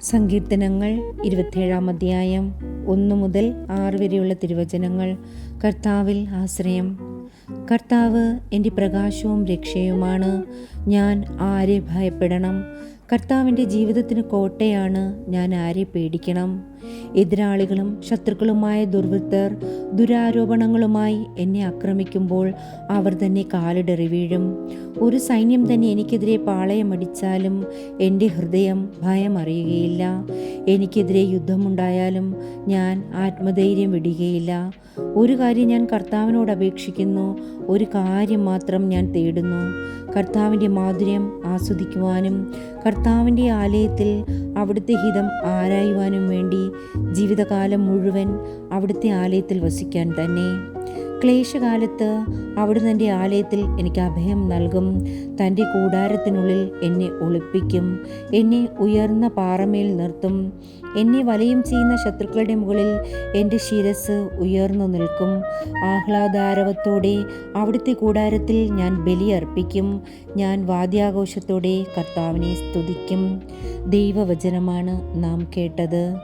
സങ്കീർത്തനങ്ങൾ ഇരുപത്തേഴാം അധ്യായം ഒന്നു മുതൽ ആറ് വരെയുള്ള തിരുവചനങ്ങൾ കർത്താവിൽ ആശ്രയം. കർത്താവ് എന്റെ പ്രകാശവും രക്ഷയുമാണ്. ഞാൻ ആരെ ഭയപ്പെടണം? കർത്താവിന്റെ ജീവിതത്തിന് കോട്ടയാണ് ഞാൻ ആരെ പേടിക്കണം? എതിരാളികളും ശത്രുക്കളുമായ ദുർവൃത്തർ ദുരാരോപണങ്ങളുമായി എന്നെ ആക്രമിക്കുമ്പോൾ അവർ തന്നെ കാലിടറി വീഴും. ഒരു സൈന്യം തന്നെ എനിക്കെതിരെ പാളയമടിച്ചാലും എന്റെ ഹൃദയം ഭയം അറിയുകയില്ല എനിക്കെതിരെ യുദ്ധമുണ്ടായാലും ഞാൻ ആത്മധൈര്യം വിടുകയില്ല. ഒരു കാര്യം ഞാൻ കർത്താവിനോട് അപേക്ഷിക്കുന്നു. ഒരു കാര്യം മാത്രം ഞാൻ തേടുന്നു. കർത്താവിന്റെ മാധുര്യം ആസ്വദിക്കുവാനും കർത്താവിന്റെ ആലയത്തിൽ അവിടുത്തെ ഹിതം ആരായുവാനും വേണ്ടി ജീവിതകാലം മുഴുവൻ അവിടുത്തെ ആലയത്തിൽ വസിക്കാൻ തന്നെ. ക്ലേശകാലത്ത് അവിടുന്ന് എന്റെ ആലയത്തിൽ എനിക്ക് അഭയം നൽകും. തന്റെ കൂടാരത്തിനുള്ളിൽ എന്നെ ഒളിപ്പിക്കും. എന്നെ ഉയർന്ന പാറമേൽ നിർത്തും. എന്നെ വലയും ചെയ്യുന്ന ശത്രുക്കളുടെ മുകളിൽ എന്റെ ശിരസ് ഉയർന്നു നിൽക്കും. ആഹ്ലാദാരവത്തോടെ അവിടുത്തെ കൂടാരത്തിൽ ഞാൻ ബലിയർപ്പിക്കും ഞാൻ വാദ്യാഘോഷത്തോടെ കർത്താവിനെ സ്തുതിക്കും. ദൈവവചനമാണ് നാം കേട്ടത്.